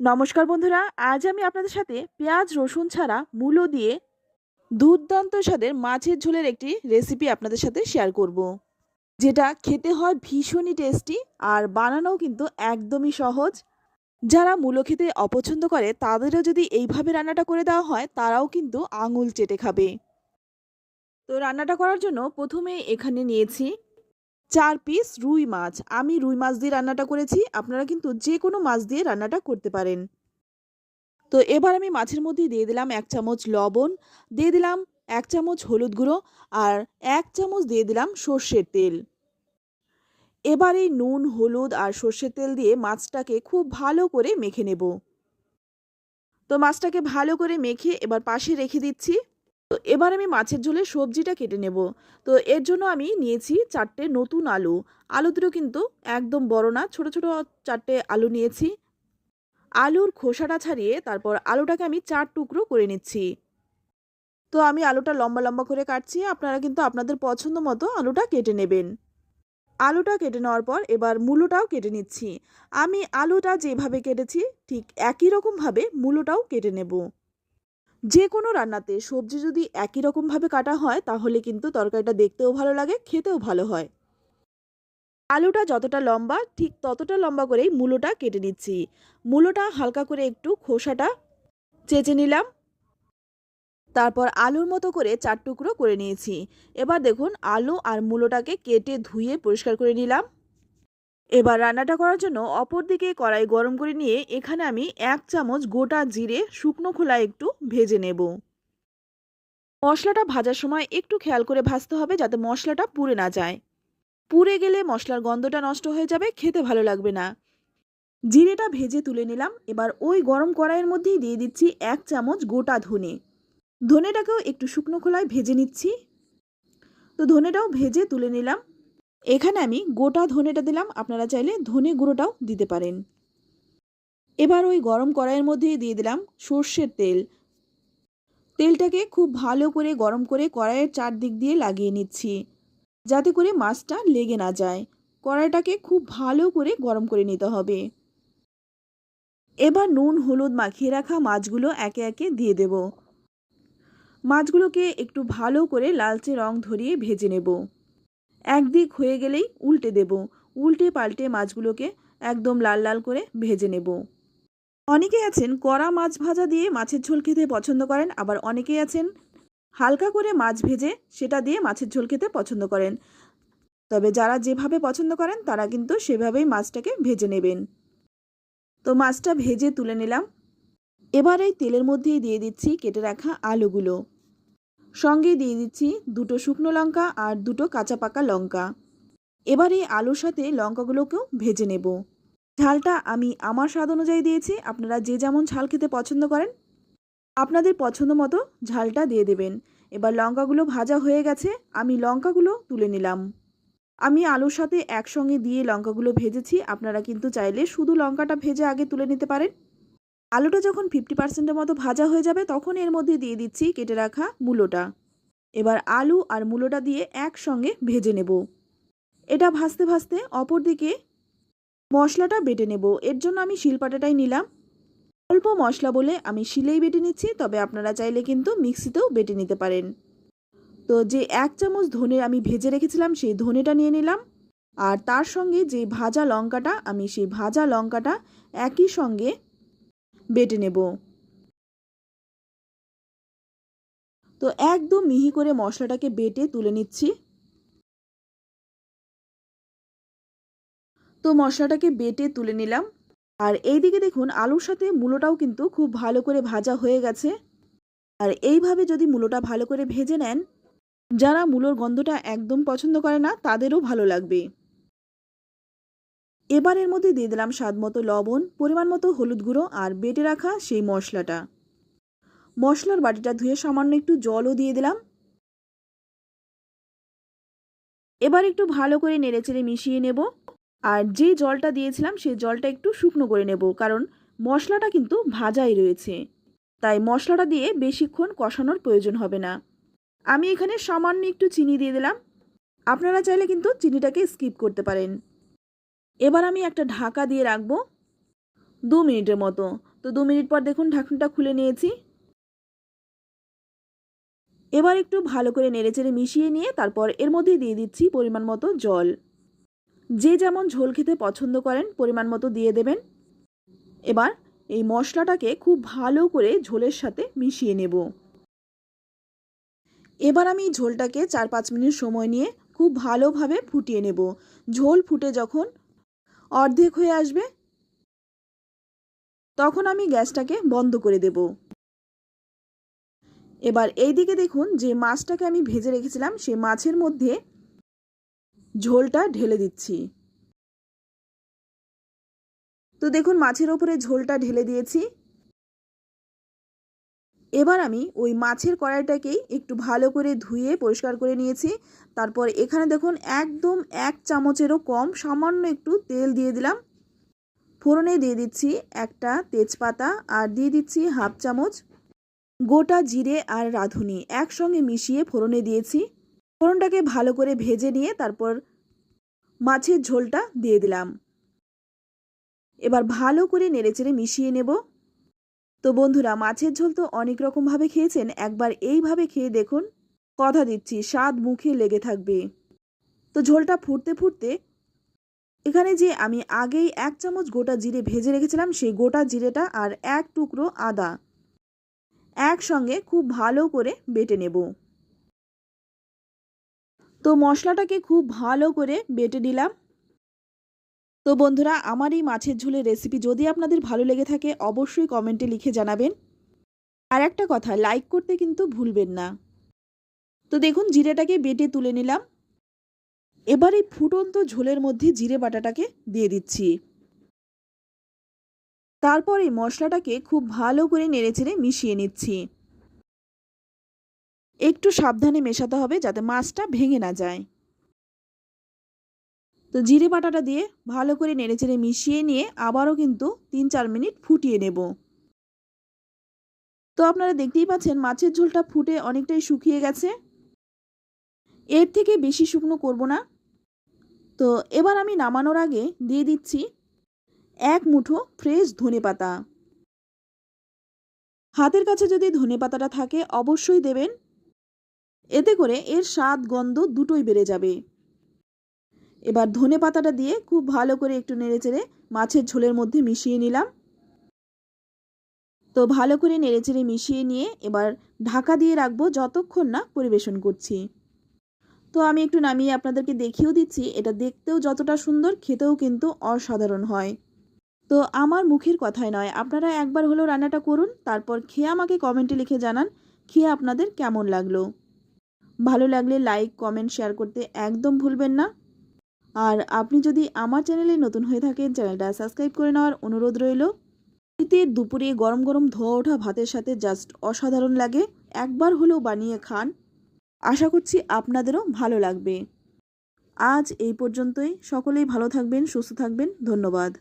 নমস্কার বন্ধুরা, আজ আমি আপনাদের সাথে পেঁয়াজ, রসুন ছাড়া মূলো দিয়ে দুর্দান্ত স্বাদের মাছের ঝোলের একটি রেসিপি আপনাদের সাথে শেয়ার করব। যেটা খেতে হয় ভীষণই টেস্টি আর বানানোও কিন্তু একদমই সহজ যারা মূলো খেতে অপছন্দ করে, তাদেরও যদি এইভাবে রান্নাটা করে দেওয়া হয়, তারাও কিন্তু আঙুল চেটে খাবে তো রান্নাটা করার জন্য প্রথমে এখানে নিয়েছি চার পিস রুই মাছ। আমি রুই মাছ দিয়ে রান্নাটা করেছি। আপনারা কিন্তু যে কোনো মাছ দিয়ে রান্নাটা করতে পারেন। তো এবার আমি মাছের মধ্যে দিয়ে দিলাম এক চামচ লবণ, দিয়ে দিলাম এক চামচ হলুদ গুঁড়ো আর এক চামচ দিয়ে দিলাম সর্ষের তেল। এবার এই নুন, হলুদ আর সর্ষের তেল দিয়ে মাছটাকে খুব ভালো করে মেখে নেব। তো মাছটাকে ভালো করে মেখে এবার পাশে রেখে দিচ্ছি। তো এবার আমি মাছের ঝোলে সবজিটা কেটে নেব। তো এর জন্য আমি নিয়েছি চারটে নতুন আলু। আলু দুটো কিন্তু একদম বড় না, ছোট ছোট চারটে আলু নিয়েছি। আলুর খোসাটা ছাড়িয়ে তারপর আলুটাকে আমি চার টুকরো করে নিচ্ছি। তো আমি আলুটা লম্বা লম্বা করে কাটছি, আপনারা কিন্তু আপনাদের পছন্দ মতো আলুটা কেটে নেবেন। আলুটা কেটে নেওয়ার পর এবার মূলোটাও কেটে নিচ্ছি। আমি আলুটা যেভাবে কেটেছি ঠিক একই রকমভাবে মূলোটাও কেটে নেব। যে কোনো রান্নাতে সবজি যদি একই রকমভাবে কাটা হয়, তাহলে কিন্তু তরকারিটা দেখতেও ভালো লাগে, খেতেও ভালো হয়। আলুটা যতটা লম্বা, ঠিক ততটা লম্বা করেই মূলোটা কেটে নিচ্ছি। মূলোটা হালকা করে একটু খোসাটা চেঁচে নিলাম। তারপর আলুর মতো করে চার টুকরো করে নিয়েছি। এবার দেখুন, আলু আর মূলোটাকে কেটে ধুয়ে পরিষ্কার করে নিলাম। এবার রান্নাটা করার জন্য অপর দিকে কড়াই গরম করে নিয়ে এখানে আমি এক চামচ গোটা জিরে শুকনো খোলা একটু ভেজে নেব। মশলাটা ভাজার সময় একটু খেয়াল করে ভাজতে হবে যাতে মশলাটা পুড়ে না যায়। পুড়ে গেলে মশলার গন্ধটা নষ্ট হয়ে যাবে, খেতে ভালো লাগবে না। জিরেটা ভেজে তুলে নিলাম, এবার ওই গরম কড়াইয়ের মধ্যেই দিয়ে দিচ্ছি এক চামচ গোটা ধনে। ধনেটাকেও একটু শুকনো খোলায় ভেজে নিচ্ছি। তো ধনেটাও ভেজে তুলে নিলাম। এখানে আমি গোটা ধনেটা দিলাম। আপনারা চাইলে ধনে গুঁড়োটাও দিতে পারেন। এবার ওই গরম কড়াইয়ের মধ্যে দিয়ে দিলাম সর্ষের তেল। তেলটাকে খুব ভালো করে গরম করে কড়াইয়ের চারদিক দিয়ে লাগিয়ে নিচ্ছি। যাতে করে মাছটা লেগে না যায়। কড়াইটাকে খুব ভালো করে গরম করে নিতে হবে। এবার নুন, হলুদ মাখিয়ে রাখা মাছগুলো একে একে দিয়ে দেব। মাছগুলোকে একটু ভালো করে লালচে রং ধরিয়ে ভেজে নেব। একদিক হয়ে গেলেই উল্টে দেব। উল্টে পাল্টে মাছগুলোকে একদম লাল লাল করে ভেজে নেব। অনেকেই আছেন কড়া মাছ ভাজা দিয়ে মাছের ঝোল খেতে পছন্দ করেন, আবার অনেকেই আছেন হালকা করে মাছ ভেজে সেটা দিয়ে মাছের ঝোল খেতে পছন্দ করেন। তবে যারা যেভাবে পছন্দ করেন, তারা কিন্তু সেভাবেই মাছটাকে ভেজে নেবেন। তো মাছটা ভেজে তুলে নিলাম। এবার এই তেলের মধ্যেই দিয়ে দিচ্ছি কেটে রাখা আলুগুলো। সঙ্গে দিয়ে দিচ্ছি দুটো শুকনো লঙ্কা আর দুটো কাঁচা পাকা লঙ্কা। এবার এই আলুর সাথে লঙ্কাগুলোকেও ভেজে নেব। ঝালটা আমি আমার স্বাদ অনুযায়ী দিয়েছি, আপনারা যে যেমন ঝাল খেতে পছন্দ করেন, আপনাদের পছন্দ মতো ঝালটা দিয়ে দেবেন। এবার লঙ্কাগুলো ভাজা হয়ে গেছে, আমি লঙ্কাগুলো তুলে নিলাম। আমি আলুর সাথে একসঙ্গে দিয়ে লঙ্কাগুলো ভেজেছি, আপনারা কিন্তু চাইলে শুধু লঙ্কাটা ভেজে আগে তুলে নিতে পারেন। আলুটা যখন ফিফটি পার্সেন্টের মতো ভাজা হয়ে যাবে, তখন এর মধ্যে দিয়ে দিচ্ছি কেটে রাখা মূলোটা। এবার আলু আর মূলোটা দিয়ে একসঙ্গে ভেজে নেব। এটা ভাজতে ভাজতে অপর দিকে মশলাটা বেটে নেব। এর জন্য আমি শিলপাটাটাই নিলাম। অল্প মশলা বলে আমি শিলেই বেটে নিচ্ছি, তবে আপনারা চাইলে কিন্তু মিক্সিতেও বেটে নিতে পারেন। তো যে এক চামচ ধনে আমি ভেজে রেখেছিলাম, সেই ধনেটা নিয়ে নিলাম। আর তার সঙ্গে যে ভাজা লঙ্কাটা, আমি সেই ভাজা লঙ্কাটা একই সঙ্গে বেটে নেব। তো একদম মিহি করে মশলাটাকে বেটে তুলে নিচ্ছি। তো মশলাটাকে বেটে তুলে নিলাম। আর এইদিকে দেখুন, আলুর সাথে মূলোটাও কিন্তু খুব ভালো করে ভাজা হয়ে গেছে। আর এইভাবে যদি মূলোটা ভালো করে ভেজে নেন, যারা মূলোর গন্ধটা একদম পছন্দ করে না, তাদেরও ভালো লাগবে। এবার এর মধ্যে দিয়ে দিলাম স্বাদ মতো লবণ, পরিমাণ মতো হলুদ গুঁড়ো আর বেটে রাখা সেই মশলাটা। মশলার বাটিটা ধুয়ে সামান্য একটু জলও দিয়ে দিলাম। এবার একটু ভালো করে নেড়েচেড়ে মিশিয়ে নেব। আর যে জলটা দিয়েছিলাম সেই জলটা একটু শুকনো করে নেব, কারণ মশলাটা কিন্তু ভাজাই রয়েছে। তাই মশলাটা দিয়ে বেশিক্ষণ কষানোর প্রয়োজন হবে না। আমি এখানে সামান্য একটু চিনি দিয়ে দিলাম। আপনারা চাইলে কিন্তু চিনিটাকে স্কিপ করতে পারেন। এবার আমি একটা ঢাকা দিয়ে রাখব দু মিনিটের মতো। তো দু মিনিট পর দেখুন ঢাকনাটা খুলে নিয়েছি। এবার একটু ভালো করে নেড়েচেড়ে মিশিয়ে নিয়ে তারপর এর মধ্যে দিয়ে দিচ্ছি পরিমাণ মতো জল। যে যেমন ঝোল খেতে পছন্দ করেন, পরিমাণ মতো দিয়ে দেবেন। এবার এই মশলাটাকে খুব ভালো করে ঝোলের সাথে মিশিয়ে নেব। এবার আমি ঝোলটাকে চার পাঁচ মিনিট সময় নিয়ে খুব ভালোভাবে ফুটিয়ে নেব। ঝোল ফুটে যখন অর্ধেক হয়ে আসবে। তখন আমি গ্যাসটাকে বন্ধ করে দেব। এবার এই দিকে দেখুন যে মাছটাকে আমি ভেজে রেখেছিলাম সে মাছের মধ্যে ঝোলটা ঢেলে দিচ্ছি। তো দেখুন মাছের ওপরে ঝোলটা ঢেলে দিয়েছি। এবার আমি ওই মাছের কড়াইটাকেই একটু ভালো করে ধুয়ে পরিষ্কার করে নিয়েছি। তারপর এখানে দেখুন একদম এক চামচেরও কম সামান্য একটু তেল দিয়ে দিলাম। ফোড়নে দিয়ে দিচ্ছি একটা তেজপাতা আর দিয়ে দিচ্ছি হাফ চামচ গোটা জিরে আর রাঁধুনি একসঙ্গে মিশিয়ে ফোড়নে দিয়েছি। ফোড়নটাকে ভালো করে ভেজে নিয়ে তারপর মাছের ঝোলটা দিয়ে দিলাম। এবার ভালো করে নেড়েচেড়ে মিশিয়ে নেব। তো বন্ধুরা, মাছের ঝোল তো অনেক রকমভাবে খেয়েছেন, একবার এইভাবে খেয়ে দেখুন। কথা দিচ্ছি, স্বাদ মুখে লেগে থাকবে। তো ঝোলটা ফুটতে ফুটতে এখানে যে আমি আগেই এক চামচ গোটা জিরে ভেজে রেখেছিলাম, সেই গোটা জিরেটা আর এক টুকরো আদা একসঙ্গে খুব ভালো করে বেটে নেব। তো মশলাটাকে খুব ভালো করে বেটে নিলাম। তো বন্ধুরা, আমার এই মাছের ঝোলের রেসিপি যদি আপনাদের ভালো লেগে থাকে, অবশ্যই কমেন্টে লিখে জানাবেন। আর একটা কথা লাইক করতে কিন্তু ভুলবেন না। তো দেখুন, জিরেটাকে বেটে তুলে নিলাম। এবার এই ফুটন্ত ঝোলের মধ্যে জিরে বাটাটাকে দিয়ে দিচ্ছি। তারপর এই মশলাটাকে খুব ভালো করে নেড়েচেড়ে মিশিয়ে নিচ্ছি। একটু সাবধানে মেশাতে হবে যাতে মাছটা ভেঙে না যায়। তো জিরে বাটাটা দিয়ে ভালো করে নেড়েচেড়ে মিশিয়ে নিয়ে আবারও কিন্তু তিন চার মিনিট ফুটিয়ে নেব। তো আপনারা দেখতেই পাচ্ছেন মাছের ঝোলটা ফুটে অনেকটাই শুকিয়ে গেছে। এর থেকে বেশি শুকনো করব না। তো এবার আমি নামানোর আগে দিয়ে দিচ্ছি এক মুঠো ফ্রেশ ধনে পাতা। হাতের কাছে যদি ধনে পাতাটা থাকে অবশ্যই দেবেন। এতে করে এর স্বাদ, গন্ধ দুটোই বেড়ে যাবে। এবার ধনে পাতাটা দিয়ে খুব ভালো করে একটু নেড়েচেড়ে মাছের ঝোলের মধ্যে মিশিয়ে নিলাম। তো ভালো করে নেড়েচেড়ে মিশিয়ে নিয়ে এবার ঢাকা দিয়ে রাখব যতক্ষণ না পরিবেশন করছি। তো আমি একটু নামিয়ে আপনাদেরকে দেখিয়েও দিচ্ছি, এটা দেখতেও যতটা সুন্দর, খেতেও কিন্তু অসাধারণ হয়। তো আমার মুখের কথাই নয়, আপনারা একবার হলো রান্নাটা করুন, তারপর খেয়ে আমাকে কমেন্টে লিখে জানান খেয়ে আপনাদের কেমন লাগল। ভালো লাগলে লাইক, কমেন্ট, শেয়ার করতে একদম ভুলবেন না। আর আপনি যদি আমার চ্যানেলে নতুন হয়ে থাকেন, চ্যানেলটা সাবস্ক্রাইব করে নেওয়ার অনুরোধ রইল। শীতে দুপুরে গরম গরম ধোয়া ওঠা ভাতের সাথে জাস্ট অসাধারণ লাগে। একবার হলেও বানিয়ে খান। আশা করছি আপনাদেরও ভালো লাগবে। আজ এই পর্যন্তই। সকলেই ভালো থাকবেন, সুস্থ থাকবেন। ধন্যবাদ।